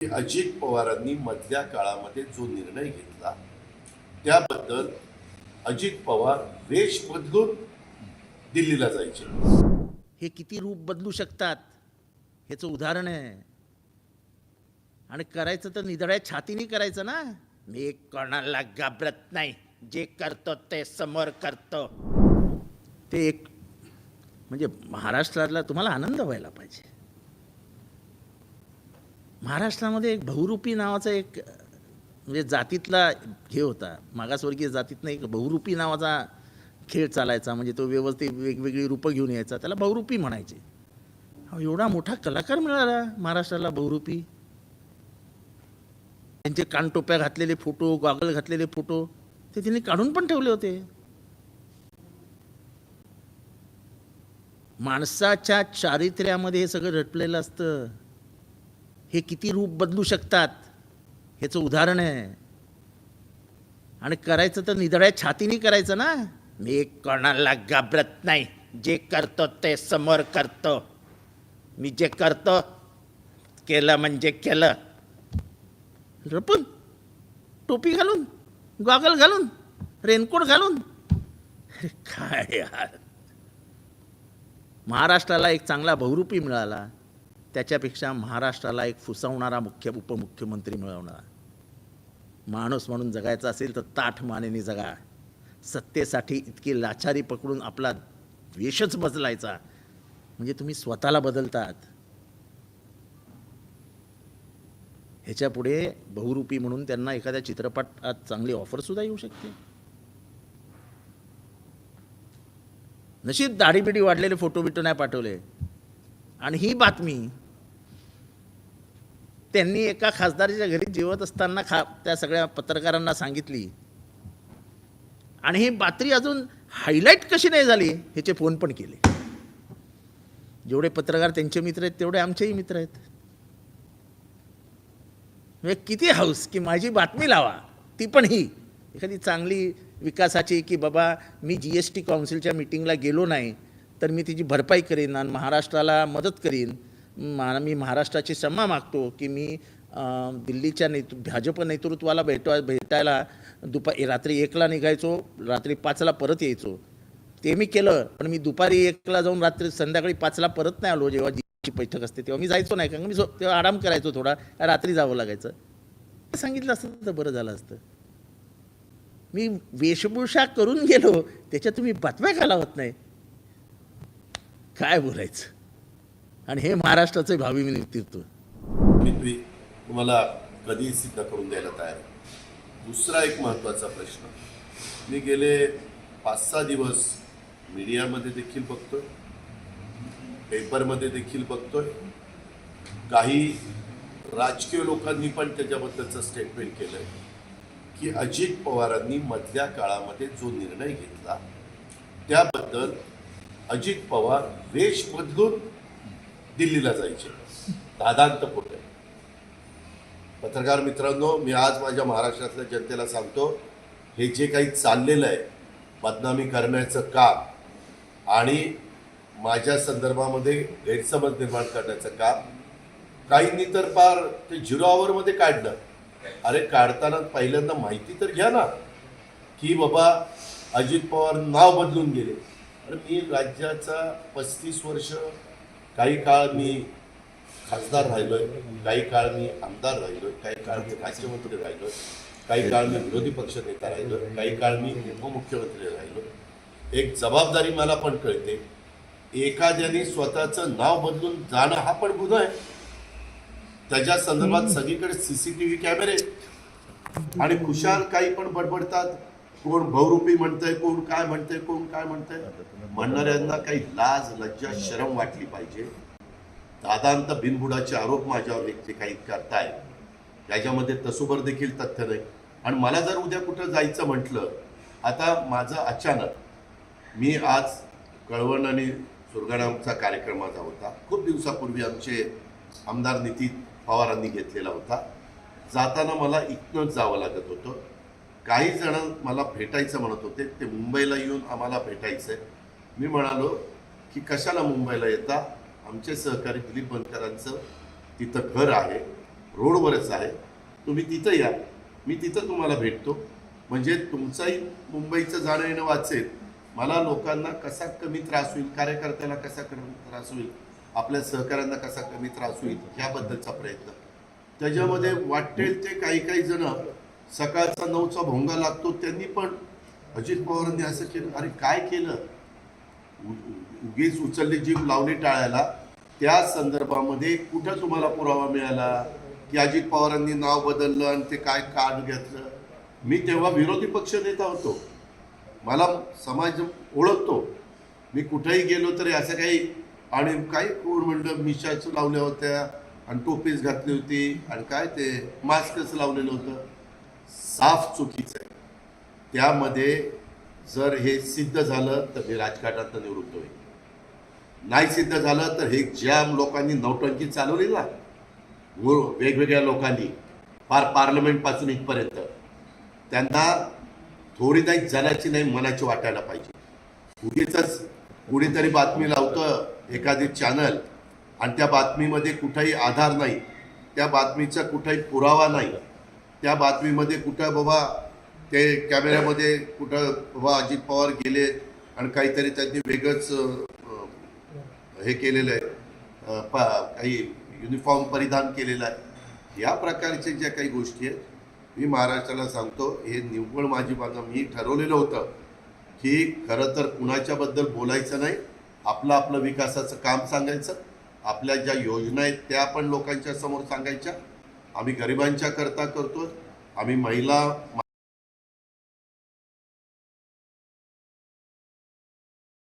अजित पवारांनी मधल्या काळामध्ये जो निर्णय घेतला त्याबद्दल अजित पवार वेश बदलून दिल्लीला जायचे. हे किती रूप बदलू शकतात? ह्याचं उदाहरण आहे. आणि करायचं तर निधड्या छातीने करायचं ना? मी कोणाला घाबरत नाही. जे करतो ते समोर करतो. ते एक म्हणजे महाराष्ट्रातला तुम्हाला आनंद व्हायला पाहिजे. महाराष्ट्रामध्ये एक बहुरूपी नावाचा एक म्हणजे जातीतला हे होता मागासवर्गीय जातीतनं एक बहुरूपी नावाचा खेळ चालायचा म्हणजे तो व्यवस्थित वेगवेगळी रूपं घेऊन यायचा त्याला बहुरूपी म्हणायचे. एवढा मोठा कलाकार मिळाला महाराष्ट्राला बहुरूपी. त्यांचे कानटोप्या घातलेले फोटो गॉगल घातलेले फोटो ते त्यांनी काढून पण ठेवले होते. माणसाच्या चारित्र्यामध्ये हे सगळं रटलेलं असतं. हे किती रूप बदलू शकतात? ह्याचं उदाहरण आहे. आणि करायचं तर निधड्या छातीने करायचं ना? मी कोणाला घाबरत नाही. जे करतो ते समोर करतो. मी जे करतो केलं म्हणजे केलं. रपून. टोपी घालून. गॉगल घालून. रेनकोट घालून. काय यार. महाराष्ट्राला एक चांगला बहुरूपी मिळाला. त्याच्यापेक्षा महाराष्ट्राला एक फुसवणारा मुख्य उपमुख्यमंत्री मिळवणारा. माणूस म्हणून जगायचा असेल तर ताठ मानेने जगा. सत्तेसाठी इतकी लाचारी पकडून आपला द्वेषच बदलायचा. म्हणजे तुम्ही स्वतःला बदलतात. ह्याच्यापुढे बहुरूपी म्हणून त्यांना एखाद्या चित्रपटात चांगली ऑफरसुद्धा येऊ शकते. नशीब दाढीबिडी वाढलेले फोटो बिटो नाही पाठवले. आणि ही बातमी त्यांनी एका खासदाराच्या घरी जेवत असताना खा त्या सगळ्या पत्रकारांना सांगितली. आणि ही बातमी अजून हायलाईट कशी नाही झाली ह्याचे फोन पण केले. जेवढे पत्रकार त्यांचे मित्र आहेत तेवढे आमचेही मित्र आहेत. म्हणजे किती हाऊस की माझी बातमी लावा ती पण ही. एखादी चांगली विकासाची की बाबा मी जी एस टी काउन्सिलच्या मिटिंगला गेलो नाही तर मी तिची भरपाई करीन आणि महाराष्ट्राला मदत करीन. मा मी महाराष्ट्राची क्षमा मागतो की मी दिल्लीच्या नेतृ भाजप नेतृत्वाला भेटवा भेटायला दुपा रात्री एकला निघायचो रात्री पाचला परत यायचो. ते मी केलं पण मी दुपारी एकला जाऊन रात्री संध्याकाळी पाचला परत नाही आलो जेव्हा जी बैठक असते तेव्हा मी जायचो नाही कारण मी तेव्हा आराम करायचो थोडा रात्री जावं लागायचं. सांगितलं असतं तर बरं झालं असतं. मी वेशभूषा करून गेलो त्याच्यात तुम्ही बातम्या घालावत नाही. काय बोलायचं? आणि हे महाराष्ट्राचं भावी मी नेतृत्व. मी तुम्हाला कधीही सिद्ध करून द्यायला तयार दुसरा एक महत्त्वाचा प्रश्न. मी गेले पाच सहा दिवस मीडियामध्ये देखील बघतोय. पेपरमध्ये देखील बघतोय. काही राजकीय लोकांनी पण त्याच्याबद्दलचं स्टेटमेंट केलंय की अजित पवारांनी मधल्या काळामध्ये जो निर्णय घेतला त्याबद्दल अजित पवार वेश बदलून दिल्लीला जायचे. दादांत पोटे. पत्रकार मित्रांनो मी आज माझ्या महाराष्ट्रातल्या जनतेला सांगतो हे जे काही चाललेलं आहे बदनामी करण्याचं काम आणि माझ्या संदर्भामध्ये गैरसमज निर्माण करण्याचं काम काहींनी तर फार ते झिरो आवरमध्ये काढलं. अरे काढताना पहिल्यांदा माहिती तर घ्या ना की बाबा अजित पवार नाव बदलून गेले. अरे मी राज्याचा पस्तीस वर्ष काही काळ मी खासदार राहिलोय काही काळ मी आमदार राहिलोय काही काळ मी राज्यमंत्री राहिलोय काही काळ मी विरोधी पक्ष नेता राहिलोय काही काळ मी उपमुख्यमंत्री राहिलो एक जबाबदारी मला पण कळते एखाद्याने स्वतःचं नाव बदलून जाणं हा पण गुन्हा आहे. त्याच्या संदर्भात सगळीकडे सीसीटीव्ही कॅमेरे. आणि खुशाल काही पण बडबडतात कोण बहुरूपी म्हणतंय कोण काय म्हणतंय कोण काय म्हणतंय? म्हणणाऱ्यांना काही लाज लज्जा शरम वाटली पाहिजे. दादांत बिनबुडाचे आरोप माझ्यावर जे काही करताय. त्याच्यामध्ये तसोबर देखील तथ्य नाही. आणि मला जर उद्या कुठं जायचं म्हटलं आता माझं अचानक मी आज कळवण आणि सुरगाणामचा कार्यक्रम माझा होता. खूप दिवसापूर्वी आमचे आमदार नितीन पवारांनी घेतलेला होता. जाताना मला इथनंच जावं लागत होतं. काही जण मला भेटायचं म्हणत होते ते मुंबईला येऊन आम्हाला भेटायचं. आहे मी म्हणालो की कशाला मुंबईला येता? आमचे सहकारी दिलीप बनकरांचं तिथं घर आहे रोडवरच आहे. तुम्ही तिथं या. मी तिथं तुम्हाला भेटतो. म्हणजे तुमचाही मुंबईचं जाणं येणं वाचेल. मला लोकांना कसा कमी त्रास होईल कार्यकर्त्याला कसा कमी त्रास होईल आपल्या सहकाऱ्यांना कसा कमी त्रास होईल ह्याबद्दलचा प्रयत्न. त्याच्यामध्ये वाटेल ते काही काही जण सकाळचा नऊचा भोंगा लागतो त्यांनी पण अजित पवारांनी असं केलं अरे काय केलं? उगीच उचलली जीभ लावली टाळायला. त्या संदर्भामध्ये कुठं तुम्हाला पुरावा मिळाला? की अजित पवारांनी नाव बदललं आणि ते काय कार्ड घेतलं? मी तेव्हा विरोधी पक्ष नेता होतो. मला समाज ओळखतो. मी कुठेही गेलो तरी असं काही आणि काही कोण म्हणलं मिशाच लावल्या होत्या आणि टोपीच घातली होती आणि काय ते मास्कच लावलेलं होतं. साफ चुकीचं आहे. त्यामध्ये जर हे सिद्ध झालं तर हे राजकारणात निवृत्त होईल. नाही सिद्ध झालं तर हे ज्या लोकांनी नौटंकी चालवली ना वेगवेगळ्या लोकांनी फार पार्लमेंटपासून इथपर्यंत त्यांना थोडी नाही जनाची नाही मनाची वाटायला पाहिजे. उगीच कुणीतरी बातमी लावतं एखादी चॅनल आणि त्या बातमीमध्ये कुठंही आधार नाही त्या बातमीचा कुठेही पुरावा नाही. त्या बातमीमध्ये कुठं बाबा ते कॅमेऱ्यामध्ये कुठं बाबा अजित पवार गेले आणि काहीतरी त्यांनी वेगळंच हे केलेलं आहे. पा काही युनिफॉर्म परिधान केलेलं आहे. या प्रकारच्या ज्या काही गोष्टी आहेत मी महाराष्ट्राला सांगतो हे निव्वळ माझी माझं मी ठरवलेलं होतं की खरं तर कुणाच्याबद्दल बोलायचं नाही आपलं आपलं विकासाचं काम सांगायचं आपल्या ज्या योजना आहेत त्या पण लोकांच्या समोर सांगायच्या आम्ही गरिबांच्या करता करतो आम्ही महिला